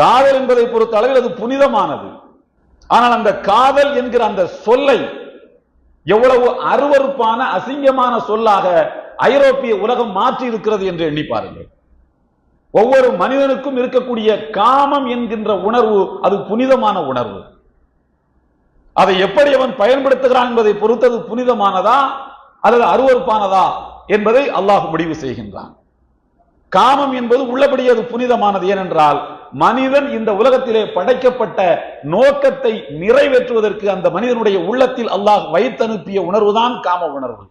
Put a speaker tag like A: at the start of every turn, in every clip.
A: காதல் என்பதை பொறுத்த அளவில் அது புனிதமானது. ஆனால் அந்த காதல் என்கிற அந்த சொல்லை எவ்வளவு அருவருப்பான அசிங்கமான சொல்லாக ஐரோப்பிய உலகம் மாற்றி இருக்கிறது என்று எண்ணி பாருங்கள். ஒவ்வொரு மனிதனுக்கும் இருக்கக்கூடிய காமம் என்கின்ற உணர்வு அது புனிதமான உணர்வு. அதை எப்படி அவன் பயன்படுத்துகிறான் என்பதை பொறுத்தது புனிதமானதா அல்லது அருவருப்பானதா என்பதை அல்லாஹ் முடிவு செய்கின்றான். காமம் என்பது உள்ளபடி அது புனிதமானது. ஏனென்றால் மனிதன் இந்த உலகத்திலே படைக்கப்பட்ட நோக்கத்தை நிறைவேற்றுவதற்கு அந்த மனிதனுடைய உள்ளத்தில் அல்லாஹ் வைத்தனுப்பிய உணர்வுதான் காம உணர்வு.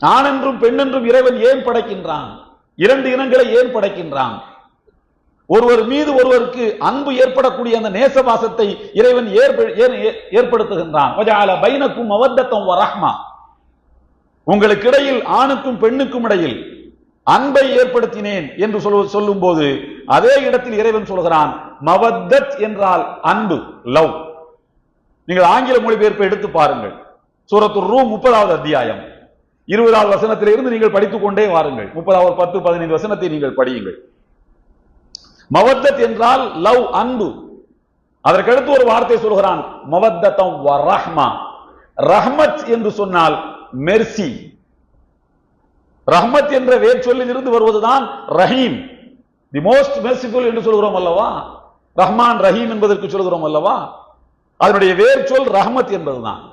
A: ஆணென்றும் பெண்ணென்றும் இறைவன் ஏன் படைக்கின்றான்? இரண்டு இனங்களை ஏன் படைக்கின்றான்? ஒருவர் மீது ஒருவருக்கு அன்பு ஏற்படக்கூடிய அந்த நேசவாசத்தை இறைவன் ஏற்ப- ஏ- ஏற்படுத்துகின்றான்? பைனக்கும் மவத்தத்தம் வரஹ்மா உங்களுக்கு இடையில் ஆணுக்கும் பெண்ணுக்கும் இடையில் அன்பை ஏற்படுத்தினேன் என்று சொல்ல சொல்லும் போது அதே இடத்தில் இறைவன் சொல்கிறான் மவத்தத் என்றால் அன்பு லவ். நீங்கள் ஆங்கில மொழிபெயர்ப்பை எடுத்து பாருங்கள். சூரத்து ரூ முப்பதாவது அத்தியாயம். இருபதாவது வசனத்திலிருந்து நீங்கள் படித்துக் கொண்டே வாருங்கள். முப்பதாவது பத்து பதினைந்து வசனத்தை நீங்கள் படியுங்கள். மவத்தத் என்றால் லவ் அன்பு. அதற்கடுத்து ஒரு வார்த்தை சொல்கிறான் மவத்தம் ரஹ்மா. ரஹ்மத் என்று சொன்னால் மெர்சி. ரஹ்மத் என்ற வேர் சொல்லில் இருந்து வருவதுதான் ரஹீம். தி மோஸ்ட் மெர்சிஃபுல் என்று சொல்கிறோம் அல்லவா? ரஹ்மான் ரஹீம் என்பதற்கு சொல்கிறோம் அல்லவா? அதனுடைய வேர் சொல் ரஹ்மத் என்பதுதான்.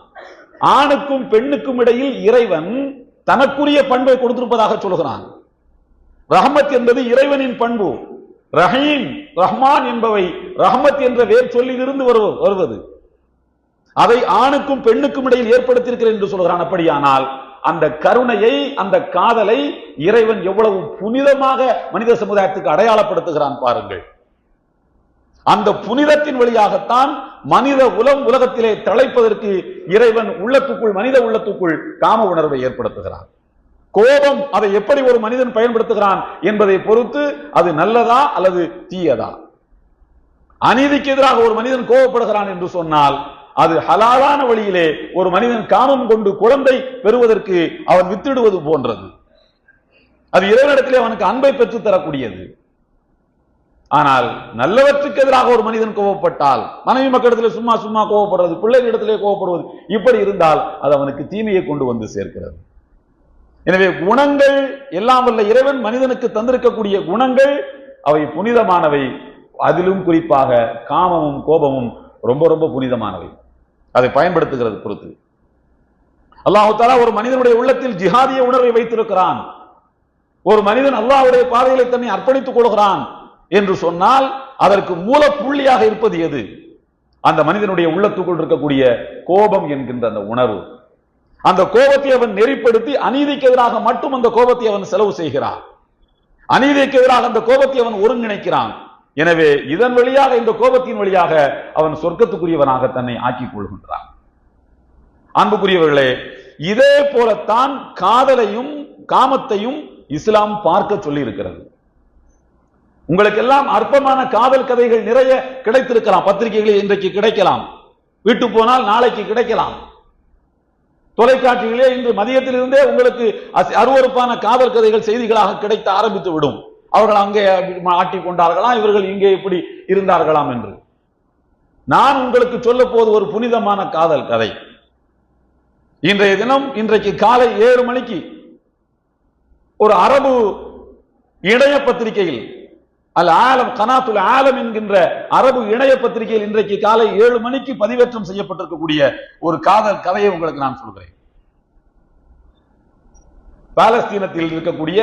A: ஆணுக்கும் பெண்ணுக்கும் இடையில் இறைவன் தனக்குரிய பண்பை கொடுத்திருப்பதாக சொல்கிறான். ரஹமத் என்பது இறைவனின் பண்பு. ரஹீம் ரஹ்மான் என்பவை ரஹமத் என்ற வேர் சொல்லிலிருந்து வருவ- வருவது. அதை ஆணுக்கும் பெண்ணுக்கும் இடையில் ஏற்படுத்தியிருக்கிறேன் என்று சொல்கிறான் அப்படியானால் அந்த கருணையை அந்த காதலை இறைவன் எவ்வளவு புனிதமாக மனித சமுதாயத்துக்கு அடையாளப்படுத்துகிறான் பாருங்கள். அந்த புனிதத்தின் வழியாகத்தான் மனித உலம் உலகத்திலே தழைப்பதற்கு இறைவன் உள்ளத்துக்குள் மனித உள்ளத்துக்குள் காம உணர்வை ஏற்படுத்துகிறான். கோபம் அதை எப்படி ஒரு மனிதன் பயன்படுத்துகிறான் என்பதை பொறுத்து அது நல்லதா அல்லது தீயதா? அநீதிக்கு எதிராக ஒரு மனிதன் கோபப்படுகிறான் என்று சொன்னால் அது ஹலாலான வழியிலே ஒரு மனிதன் காமம் கொண்டு குழந்தை பெறுவதற்கு அவன் வித்திடுவது போன்றது. அது இறைவனிடத்திலே அவனுக்கு அன்பை பெற்று தரக்கூடியது. ஆனால் நல்லவற்றுக்கு எதிராக ஒரு மனிதன் கோவப்பட்டால் மனைவி மக்களிடத்தில் சும்மா சும்மா கோவப்படுறது பிள்ளைகளிடத்திலே கோபப்படுவது இப்படி இருந்தால் அது அவனுக்கு தீமையை கொண்டு வந்து சேர்க்கிறது. எனவே குணங்கள் எல்லாம் வல்ல இறைவன் மனிதனுக்கு தந்திருக்கக்கூடிய குணங்கள் அவை புனிதமானவை. அதிலும் குறிப்பாக காமமும் கோபமும் ரொம்ப ரொம்ப புனிதமானவை. அதை பயன்படுத்துகிறது பொறுத்து. அல்லாஹு தாலா ஒரு மனிதனுடைய உள்ளத்தில் ஜிஹாதிய உணர்வை வைத்திருக்கிறான். ஒரு மனிதன் அல்லாஹுடைய பாதையில தன்னை அர்ப்பணித்துக் கொள்கிறான் என்று சொன்னால் அதற்கு மூல புள்ளியாக இருப்பது எது? அந்த மனிதனுடைய உள்ளத்துக்குள் இருக்கக்கூடிய கோபம் என்கின்ற அந்த உணர்வு. அந்த கோபத்தை அவன் நெறிப்படுத்தி அநீதிக்கு எதிராக மட்டும் அந்த கோபத்தை அவன் செலவு செய்கிறான். அநீதிக்கு எதிராக அந்த கோபத்தை அவன் ஒருங்கிணைக்கிறான். எனவே இதன் வழியாக இந்த கோபத்தின் வழியாக அவன் சொர்க்கத்துக்குரியவனாக தன்னை ஆக்கிக் கொள்கின்றான். அன்புக்குரியவர்களே இதே போலத்தான் காதலையும் காமத்தையும் இஸ்லாம் பார்க்க சொல்லி இருக்கிறது உங்களுக்கெல்லாம் அற்பமான காதல் கதைகள் நிறைய கிடைத்திருக்கலாம். பத்திரிகைகளில் இன்றைக்கு கிடைக்கலாம். வீட்டு போனால் நாளைக்கு கிடைக்கலாம். தொலைக்காட்சிகளே இன்று மதியத்திலிருந்தே உங்களுக்கு அஸ்- அருவருப்பான காதல் கதைகள் செய்திகளாக கிடைக்க ஆரம்பித்து விடும். அவர்கள் அங்கே ஆட்டி கொண்டார்களாம் இவர்கள் இங்கே இப்படி இருந்தார்களாம் என்று. நான் உங்களுக்கு சொல்ல போது ஒரு புனிதமான காதல் கதை. இன்றைய தினம் இன்றைக்கு காலை ஏழு மணிக்கு ஒரு அரபு இணைய பத்திரிகையில் அல் ஆலம் கனாத்துல் ஆலம் என்கின்ற அரபு இணைய பத்திரிகையில் இன்றைக்கு காலை ஏழு மணிக்கு பதிவேற்றம் செய்யப்பட்டிருக்கக்கூடிய ஒரு காதல் கதையை உங்களுக்கு நான் சொல்கிறேன். பாலஸ்தீனத்தில் இருக்கக்கூடிய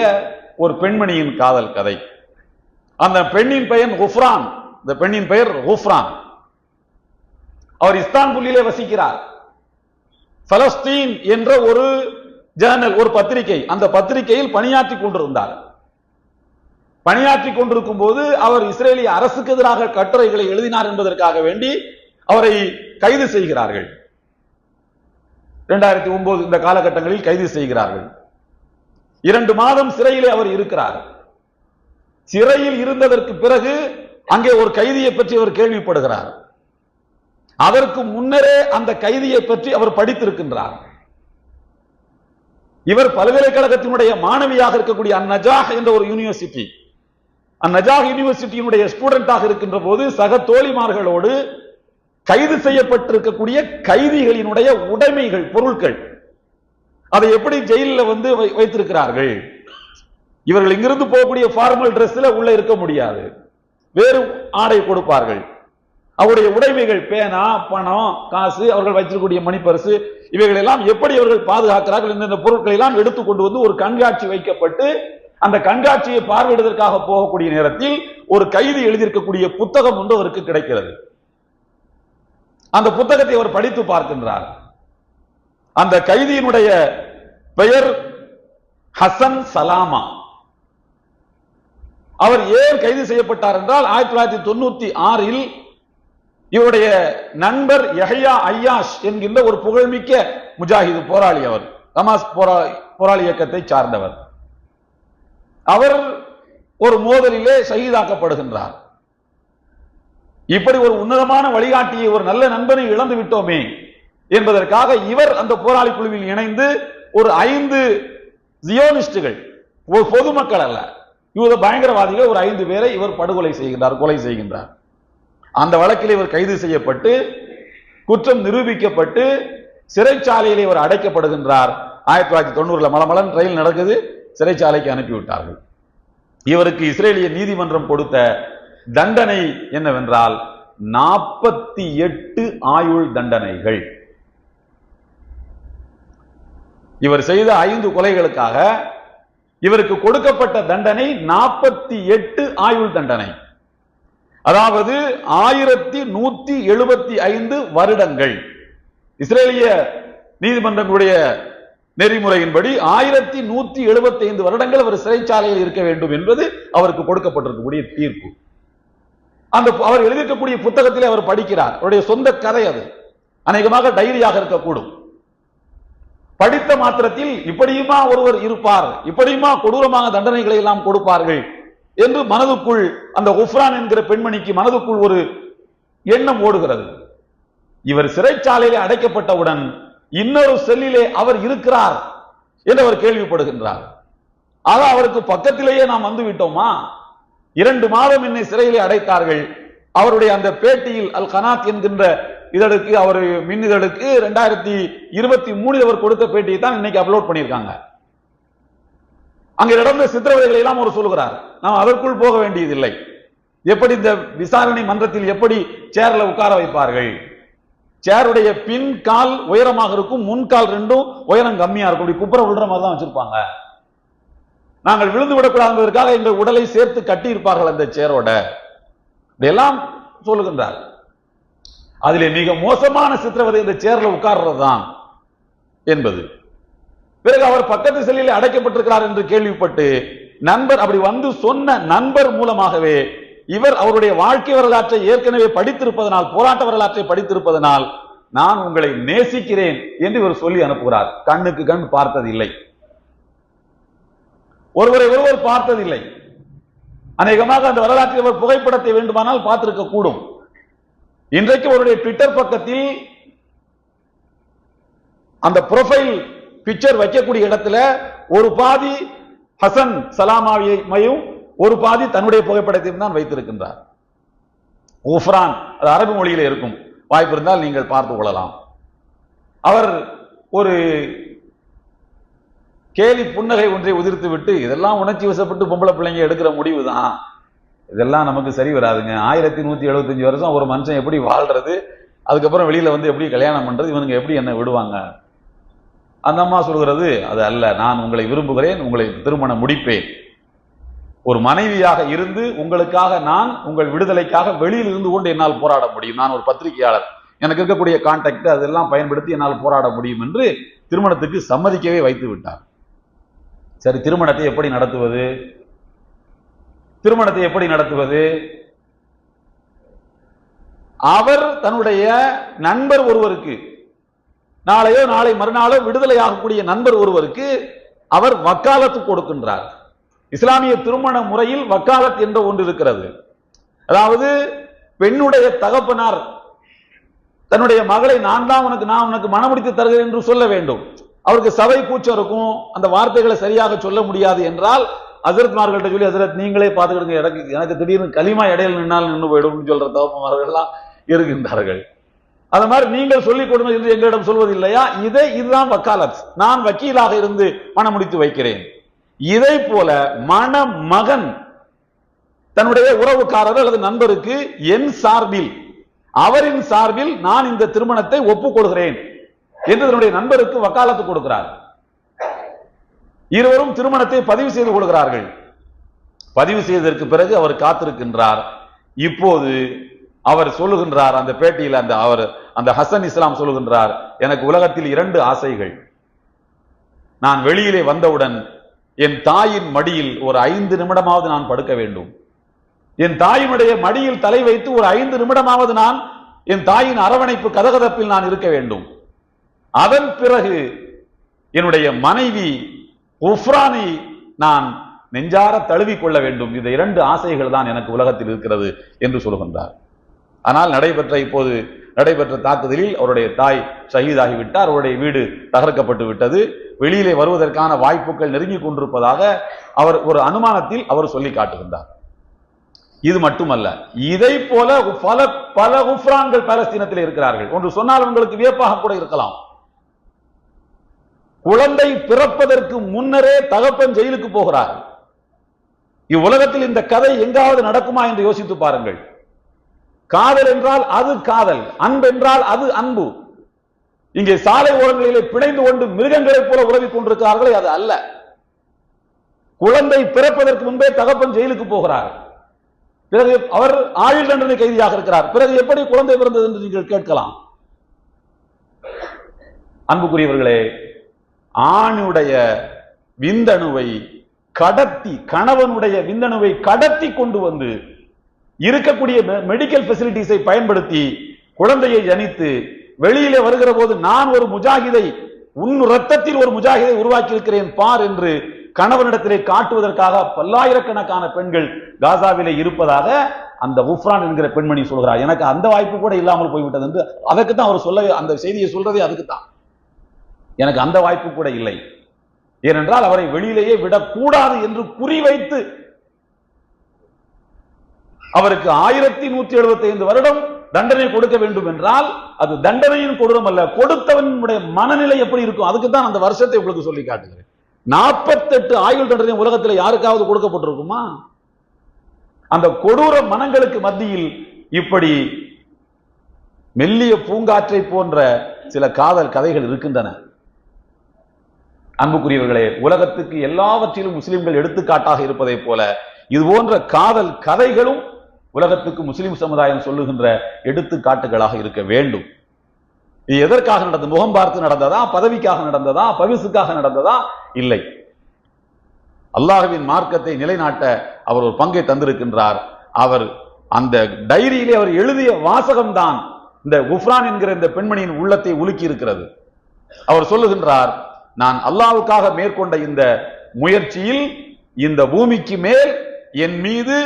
A: ஒரு பெண்மணியின் காதல் கதை. அந்த பெண்ணின் பெயர் குஃப்ரான். இந்த பெண்ணின் பெயர் ஹுஃப்ரான் அவர் இஸ்தான்புல்லிலே வசிக்கிறார். பலஸ்தீன் என்ற ஒரு ஜேர்னல் ஒரு பத்திரிகை அந்த பத்திரிகையில் பணியாற்றி கொண்டிருந்தார். பணியாற்றி கொண்டிருக்கும் போது அவர் இஸ்ரேலிய அரசுக்கு எதிராக கட்டுரைகளை எழுதினார் என்பதற்காக வேண்டி அவரை கைது செய்கிறார்கள். இரண்டாயிரத்தி ஒன்பது இந்த காலகட்டங்களில் கைது செய்கிறார்கள். இரண்டு மாதம் சிறையிலே அவர் இருக்கிறார். சிறையில் இருந்ததற்கு பிறகு அங்கே ஒரு கைதியை பற்றி அவர் கேள்விப்படுகிறார். அதற்கு முன்னரே அந்த கைதியை பற்றி அவர் படித்திருக்கின்றார். இவர் பல்கலைக்கழகத்தினுடைய மாணவியாக இருக்கக்கூடிய அந்நஜாஹ் என்ற ஒரு யூனிவர்சிட்டி நஜாக் யூனிவர்சிட்டியினுடைய ஸ்டூடெண்டாக இருக்கின்ற போது சக தோழிமார்களோடு கைது செய்யப்பட்டிருக்கக்கூடிய கைதிகளினுடைய உடைமைகள் பொருட்கள் அதை எப்படி ஜெயிலில் வந்து வை- வைத்திருக்கிறார்கள்? இவர்கள் இங்கிருந்து போகக்கூடிய ஃபார்மல் ட்ரெஸ்ல உள்ள இருக்க முடியாது. வேறு ஆடை கொடுப்பார்கள். அவருடைய உடைமைகள் பேனா பணம் காசு அவர்கள் வைத்திருக்கக்கூடிய மணிப்பரிசு இவைகள் எல்லாம் எப்படி அவர்கள் பாதுகாக்கிறார்கள் இந்த பொருட்களை எல்லாம் எடுத்து கொண்டு வந்து ஒரு கண்காட்சி வைக்கப்பட்டு அந்த கண்காட்சியை பார்வையிடுவதற்காக போகக்கூடிய நேரத்தில் ஒரு கைதி எழுதியிருக்கக்கூடிய புத்தகம் ஒன்று அவருக்கு கிடைக்கிறது. அந்த புத்தகத்தை அவர் படித்து பார்க்கின்றார். அந்த கைதியினுடைய பெயர் ஹசன் சலாமா. அவர் ஏன் கைது செய்யப்பட்டார் என்றால் ஆயிரத்தி தொள்ளாயிரத்தி தொண்ணூத்தி ஆறில் இவருடைய நண்பர் எஹையா ஐயாஷ் என்கின்ற ஒரு புகழ்மிக்க முஜாஹிது போராளி அவர் ஹமாஸ் போரா- போராளி இயக்கத்தை சார்ந்தவர். அவர் ஒரு மோதலிலே ஷஹீதாக்கப்படுகின்றார். இப்படி ஒரு உன்னதமான வழிகாட்டியை ஒரு நல்ல நண்பனை இழந்து விட்டோமே என்பதற்காக இவர் அந்த போராளி குழுவில் இணைந்து ஒரு ஐந்து ஜியோனிஸ்டுகள் ஒரு பொதுமக்கள் அல்ல யூத பயங்கரவாதிகள் ஒரு ஐந்து பேரை இவர் படுகொலை செய்கின்றார் கொலை செய்கின்றார். அந்த வழக்கில் இவர் கைது செய்யப்பட்டு குற்றம் நிரூபிக்கப்பட்டு சிறைச்சாலையில் இவர் அடைக்கப்படுகின்றார். ஆயிரத்தி தொள்ளாயிரத்தி தொண்ணூறுல மலமலன் ரயில் நடக்குது சிறைச்சாலைக்கு அனுப்பிவிட்டார்கள். இவருக்கு இஸ்ரேலிய நீதிமன்றம் கொடுத்த தண்டனை என்னவென்றால் நாற்பத்தி எட்டு ஆயுள் தண்டனைகள். இவர் செய்த ஐந்து கொலைகளுக்காக இவருக்கு கொடுக்கப்பட்ட தண்டனை நாற்பத்தி எட்டு ஆயுள் தண்டனை. அதாவது ஆயிரத்தி நூத்தி எழுபத்தி ஐந்து வருடங்கள். இஸ்ரேலிய நீதிமன்றங்களுடைய நெறிமுறையின்படி ஆயிரத்தி நூத்தி எழுபத்தி ஐந்து வருடங்கள் அவர் சிறைச்சாலையில் இருக்க வேண்டும் என்பது அவருக்கு கொடுக்கப்பட்டிருக்கக்கூடிய தீர்ப்பு. அந்த அவர் எழுதியிருக்கக்கூடிய புத்தகத்திலே அவர் படிக்கிறார். அவருடைய சொந்த கதை அது. அநேகமாக டைரியாக இருக்கக்கூடும். படித்த மாத்திரத்தில் இப்படியுமா ஒருவர் இருப்பார்? இப்படியுமா கொடூரமான தண்டனைகளை எல்லாம் கொடுப்பார்கள்? என்று மனதுக்குள் அந்த உஃப்ரான் என்கிற பெண்மணிக்கு மனதுக்குள் ஒரு எண்ணம் ஓடுகிறது. இவர் சிறைச்சாலையிலே அடைக்கப்பட்டவுடன் இன்னொரு செல்லிலே அவர் இருக்கிறார் என்று அவர் கேள்விப்படுகின்றார். ஆக அவருக்கு பக்கத்திலேயே நாம் வந்து விட்டோமா? இரண்டு மாதம் என்னை சிறையிலே அடைத்தார்கள். அவருடைய அந்த பேட்டியில் அல் கனாத் என்கின்ற இதழுக்கு அவர் மின் இதழுக்கு ரெண்டாயிரத்தி இருபத்தி மூணில் அவர் கொடுத்த பேட்டியை தான் இன்னைக்கு அப்லோட் பண்ணியிருக்காங்க. அங்க நடந்த சித்திரவதைகளை எல்லாம் அவர் சொல்லுகிறார். நாம் அதற்குள் போக வேண்டியதில்லை. எப்படி இந்த விசாரணை மன்றத்தில் எப்படி சேர்ல உட்கார வைப்பார்கள்? சேருடைய பின் கால் உயரமாக இருக்கும் முன் கால் ரெண்டும் உயரம் கம்மியா இருக்கும். இப்படி குப்புற விழுற மாதிரி தான் வச்சிருப்பாங்க. நாங்கள் விழுந்து விடக்கூடாதுங்கிறதுக்காக எங்கள் உடலை சேர்த்து கட்டி இருப்பார்கள் அந்த சேரோட இதெல்லாம் சொல்லுகின்றார். அதிலே மிக மோசமான சித்திரவதை இந்த சேர்ல உட்கார்றது தான் என்பது. பிறகு அவர் பக்கத்து செல்லில் அடைக்கப்பட்டிருக்கிறார் என்று கேள்விப்பட்டு நண்பர் அப்படி வந்து சொன்ன நண்பர் மூலமாகவே இவர் அவருடைய வாழ்க்கை வரலாற்றை ஏற்கனவே படித்திருப்பதனால் போராட்ட வரலாற்றை படித்திருப்பதனால் நான் உங்களை நேசிக்கிறேன் என்று இவர் சொல்லி அனுப்புகிறார். கண்ணுக்கு கண் பார்த்ததில்லை. ஒருவரை ஒருவர் பார்த்ததில்லை. அநேகமாக அந்த வரலாற்றில் அவர் புகைப்படத்தை வேண்டுமானால் பார்த்திருக்க கூடும் இன்றைக்கு அவருடைய ட்விட்டர் பக்கத்தில் அந்த ப்ரொஃபைல் பிக்சர் வைக்கக்கூடிய இடத்துல ஒரு பாதி ஹசன் சலாமாவையும் ஒரு பாதி தன்னுடைய புகைப்படத்தையும் தான் வைத்திருக்கின்றார். உஃப்ரான் அது அரபு மொழியில இருக்கும். வாய்ப்பு இருந்தால் நீங்கள் பார்த்து கொள்ளலாம். அவர் ஒரு கேலி புன்னகை ஒன்றை உதிர்த்து விட்டு இதெல்லாம் உணர்ச்சி வசப்பட்டு பொம்பளை பிள்ளைங்க எடுக்கிற முடிவு தான் இதெல்லாம் நமக்கு சரி வராதுங்க. ஆயிரத்தி நூத்தி எழுபத்தஞ்சு வருஷம் ஒரு மனுஷன் எப்படி வாழ்றது? அதுக்கப்புறம் வெளியில வந்து எப்படி கல்யாணம் பண்ணுறது இவனுங்க எப்படி என்ன விடுவாங்க? அந்த அம்மா சொல்கிறது அது அல்ல. நான் உங்களை விரும்புகிறேன் உங்களை திருமணம் முடிப்பேன். ஒரு மனைவியாக இருந்து உங்களுக்காக நான் உங்கள் விடுதலைக்காக வெளியில் இருந்து கொண்டு என்னால் போராட முடியும். நான் ஒரு பத்திரிகையாளர். எனக்கு இருக்கக்கூடிய கான்டாக்ட் அதெல்லாம் பயன்படுத்தி என்னால் போராட முடியும் என்று திருமணத்துக்கு சம்மதிக்கவே வைத்து விட்டார். சரி திருமணத்தை எப்படி நடத்துவது? திருமணத்தை எப்படி நடத்துவது? அவர் தன்னுடைய நண்பர் ஒருவருக்கு நாளையோ நாளை மறுநாளோ விடுதலை ஆகக்கூடிய நண்பர் ஒருவருக்கு அவர் வக்காலத்து கொடுக்கின்றார். இஸ்லாமிய திருமண முறையில் வக்காலத் என்ற ஒன்று இருக்கிறது. அதாவது பெண்ணுடைய தகப்பனார் தன்னுடைய மகளை நான் தான் உனக்கு நான் உனக்கு மனமுடித்து தருகிறேன் என்று சொல்ல வேண்டும். அவருக்கு சபை கூச்சம் இருக்கும். அந்த வார்த்தைகளை சரியாக சொல்ல முடியாது என்றால் அசரத்மார்கள்ட்ட சொல்லி அசரத் நீங்களே பார்த்துக்கிடுங்க. எனக்கு எனக்கு திடீர்னு களிமா இடையில நின்னால் நின்று போயிடும்னு சொல்ற தவப்பமார்கள்லாம் இருக்கின்றார்கள். அதை மாதிரி நீங்கள் சொல்லிக் கொடுங்க என்று எங்களிடம் சொல்வது இல்லையா? இதை இதுதான் வக்காலத். நான் வக்கீலாக இருந்து மனம் முடித்து வைக்கிறேன். இதை போல மணமகன் தன்னுடைய உறவுக்காரர் அல்லது நண்பருக்கு என் சார்பில் அவரின் சார்பில் நான் இந்த திருமணத்தை ஒப்புக்கொள்கிறேன் என்று தன்னுடைய நண்பருக்கு வக்காலத்து கொடுக்கிறார். இருவரும் திருமணத்தை பதிவு செய்து கொள்கிறார்கள். பதிவு செய்ததற்கு பிறகு அவர் காத்திருக்கின்றார். இப்போது அவர் சொல்லுகின்றார் அந்த பேட்டியில் அந்த அவர் அந்த ஹசன் இஸ்லாம் சொல்லுகின்றார் எனக்கு உலகத்தில் இரண்டு ஆசைகள். நான் வெளியிலே வந்தவுடன் என் தாயின் மடியில் ஒரு ஐந்து நிமிடமாவது நான் படுக்க வேண்டும். என் தாயினுடைய மடியில் தலை வைத்து ஒரு ஐந்து நிமிடமாவது நான் என் தாயின் அரவணைப்பு கதகதப்பில் நான் இருக்க வேண்டும். அதன் பிறகு என்னுடைய மனைவி உஃப்ரானை நான் நெஞ்சார தழுவிக் கொள்ள வேண்டும். இந்த இரண்டு ஆசைகள் தான் எனக்கு உலகத்தில் இருக்கிறது என்று சொல்கின்றார். ஆனால் நடைபெற்ற இப்போது நடைபெற்ற தாக்குதலில் அவருடைய தாய் ஷஹீதாகிவிட்டார். அவருடைய வீடு தகர்க்கப்பட்டு விட்டது. வெளியிலே வருவதற்கான வாய்ப்புகள் நெருங்கி கொண்டிருப்பதாக அவர் ஒரு அனுமானத்தில் அவர் சொல்லி காட்டுகின்றார். இது மட்டுமல்ல இதை போல பல பல உஃப்ரான்கள் பாலஸ்தீனத்தில் இருக்கிறார்கள். ஒன்று சொன்னால் உங்களுக்கு வியப்பாக கூட இருக்கலாம். குழந்தை பிறப்பதற்கு முன்னரே தகப்பன் ஜெயிலுக்கு போகிறார். இவ்வுலகத்தில் இந்த கதை எங்காவது நடக்குமா என்று யோசித்து பாருங்கள். காதல் என்றால் அது காதல் அன்பு என்றால் அது அன்பு. இங்கே சாலை ஓரங்களிலே பிணைந்து கொண்டு மிருகங்களைப் போல உறவிக் கொண்டிருக்கிறார்களே அது அல்ல. குழந்தை பிறப்பதற்கு முன்பே தகப்பன் ஜெயிலுக்கு போகிறார். பிறகு அவர் ஆயுள் தண்டனை கைதியாக இருக்கிறார். பிறகு எப்படி குழந்தை பிறந்தது என்று நீங்கள் கேட்கலாம். அன்புக்குரியவர்களே ஆணுடைய விந்தணுவை கடத்தி கணவனுடைய விந்தணுவை கடத்தி கொண்டு வந்து இருக்கக்கூடிய மெடிக்கல் ஃபெசிலிட்டிஸை பயன்படுத்தி குழந்தையை ஜனித்து வெளியிலே வருகிற போது நான் ஒரு முஜாஹிதை உன் ரத்தத்தில் ஒரு முஜாஹிதை உருவாக்கி இருக்கிறேன் பார் என்று கணவனிடத்திலே காட்டுவதற்காக பல்லாயிரக்கணக்கான பெண்கள் காசாவிலே இருப்பதாக அந்த உஃப்ரான் என்கிற பெண்மணி சொல்கிறார். எனக்கு அந்த வாய்ப்பு கூட இல்லாமல் போய்விட்டது என்று அதற்கு தான் அவர் சொல்ல அந்த செய்தியை சொல்றதே அதுக்கு தான் எனக்கு அந்த வாய்ப்பு கூட இல்லை. ஏனென்றால் அவரை வெளியிலேயே விடக்கூடாது என்று குறிவைத்து அவருக்கு ஆயிரத்தி நூற்றி எழுபத்தி ஐந்து வருடம் தண்டனை கொடுக்க வேண்டும் என்றால் அது தண்டனையின் கொடூரம் அல்ல கொடுத்தவனுடைய மனநிலை எப்படி இருக்கும்? அதுக்கு தான் அந்த வருஷத்தை உங்களுக்கு சொல்லி காட்டுகிறேன். நாற்பத்தெட்டு ஆயுள் தண்டனை உலகத்தில் யாருக்காவது கொடுக்கப்பட்டிருக்குமா? அந்த கொடூர மனங்களுக்கு மத்தியில் இப்படி மெல்லிய பூங்காற்றை போன்ற சில காதல் கதைகள் இருக்கின்றன. அன்புக்குரியவர்களே உலகத்துக்கு எல்லாவற்றிலும் முஸ்லிம்கள் எடுத்துக்காட்டாக இருப்பதைப் போல இது போன்ற காதல் கதைகளும் உலகத்துக்கு முஸ்லிம் சமுதாயம் சொல்லுகின்ற எடுத்துக்காட்டுகளாக இருக்க வேண்டும். இது எதற்காக நடந்தது? முகம் பார்த்து நடந்ததா? பதவிக்காக நடந்ததா? பவிசுக்காக நடந்ததா? இல்லை. அல்லாஹுவின் மார்க்கத்தை நிலைநாட்ட அவர் ஒரு பங்கை தந்திருக்கின்றார். அவர் அந்த டைரியிலே அவர் எழுதிய வாசகம்தான் இந்த உஃப்ரான் என்கிற இந்த பெண்மணியின் உள்ளத்தை உலுக்கி இருக்கிறது அவர் சொல்லுகின்றார் நான் அல்லாவுக்காக மேற்கொண்ட இந்த முயற்சியில் இந்த பூமிக்கு மேல் என் மீது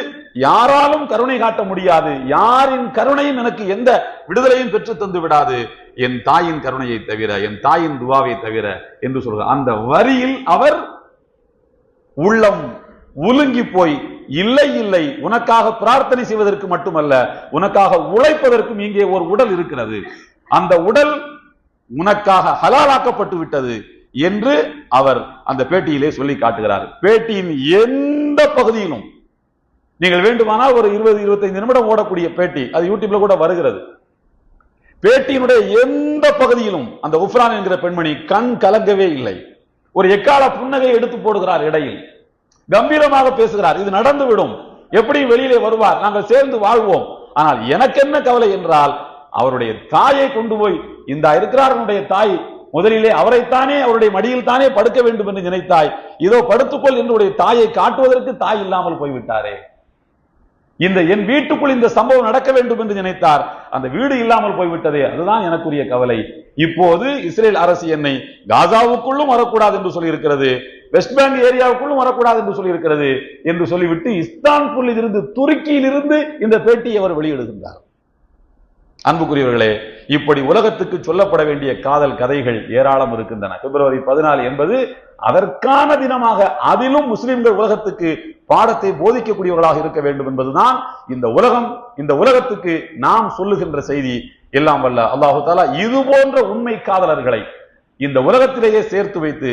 A: யாராலும் கருணை காட்ட முடியாது. யாரின் கருணையும் எனக்கு எந்த விடுதலையும் பெற்று தந்து விடாது. என் தாயின் கருணையை தவிர என் தாயின் துவாவை தவிர என்று சொல்கிறார் அந்த வரியில் அவர் உள்ளம் உலுங்கி போய் இல்லை இல்லை உனக்காக பிரார்த்தனை செய்வதற்கு மட்டுமல்ல உனக்காக உழைப்பதற்கும் இங்கே ஒரு உடல் இருக்கிறது. அந்த உடல் உனக்காக ஹலாலாக்கப்பட்டு விட்டது. என்று அவர் அந்த பேட்டியிலே சொல்லி காட்டுகிறார். பேட்டியின் எந்த பகுதியிலும் நீங்கள் வேண்டுமானால் ஒரு இருபது இருபத்தைந்து நிமிடம் ஓடக்கூடிய பேட்டி அது யூடியூப்ல கூட வருகிறது. பேட்டியினுடைய எந்த பகுதியிலும் அந்த உஃப்ரான் என்கிற பெண்மணி கண் கலங்கவே இல்லை. ஒரு எக்கால புன்னகை எடுத்து போடுகிறார் இடையில். கம்பீரமாக பேசுகிறார் இது நடந்துவிடும். எப்படி வெளியிலே வருவார். நாங்கள் சேர்ந்து வாழ்வோம். ஆனால் எனக்கு என்ன கவலை என்றால் அவருடைய தாயை கொண்டு போய் இந்த இருக்கிறார் தாய் முதலிலே அவரைத்தானே அவருடைய மடியில் தானே படுக்க வேண்டும் என்று நினைத்தாய். இதோ படுத்துக்கொள் என்னுடைய தாயை காட்டுவதற்கு தாய் இல்லாமல் போய்விட்டாரே. இந்த என் வீட்டுக்குள் இந்த சம்பவம் நடக்க வேண்டும் என்று நினைத்தார். அந்த வீடு இல்லாமல் போய்விட்டதே அதுதான் எனக்குரிய கவலை. இப்போது இஸ்ரேல் அரசு என்னை காசாவுக்குள்ளும் வரக்கூடாது என்று சொல்லியிருக்கிறது வெஸ்ட் பேங்க் ஏரியாவுக்குள்ளும் வரக்கூடாது என்று சொல்லியிருக்கிறது என்று சொல்லிவிட்டு இஸ்தான்புல்லில் இருந்து துருக்கியில் இருந்து இந்த பேட்டியை அவர் வெளியிடுகின்றார். அன்புக்குரியவர்களே இப்படி உலகத்துக்கு சொல்லப்பட வேண்டிய காதல் கதைகள் ஏராளம் இருக்கின்றன. பிப்ரவரி பதினாலு என்பது அதற்கான தினமாக அதிலும் முஸ்லிம்கள் உலகத்துக்கு பாடத்தை போதிக்கக்கூடியவர்களாக இருக்க வேண்டும் என்பதுதான் இந்த உலகம் இந்த உலகத்துக்கு நாம் சொல்லுகின்ற செய்தி. எல்லாம் வல்ல அல்லாஹு தாலா இது போன்ற உண்மை காதலர்களை இந்த உலகத்திலேயே சேர்த்து வைத்து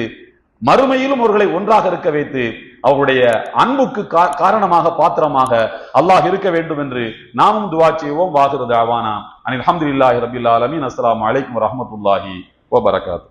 A: மறுமையிலும் அவர்களை ஒன்றாக இருக்க வைத்து அவருடைய அன்புக்கு கா- காரணமாக பாத்திரமாக அல்லாஹ் இருக்க வேண்டும் என்று நாமும் துவா செய்வோம். வாகிறது அவானா அனில் அஹமதுல்லாஹி ரபில் ஆலமீன். அஸ்ஸலாமு அலைக்கும் வரஹ்மத்துல்லாஹி வபரகாத்து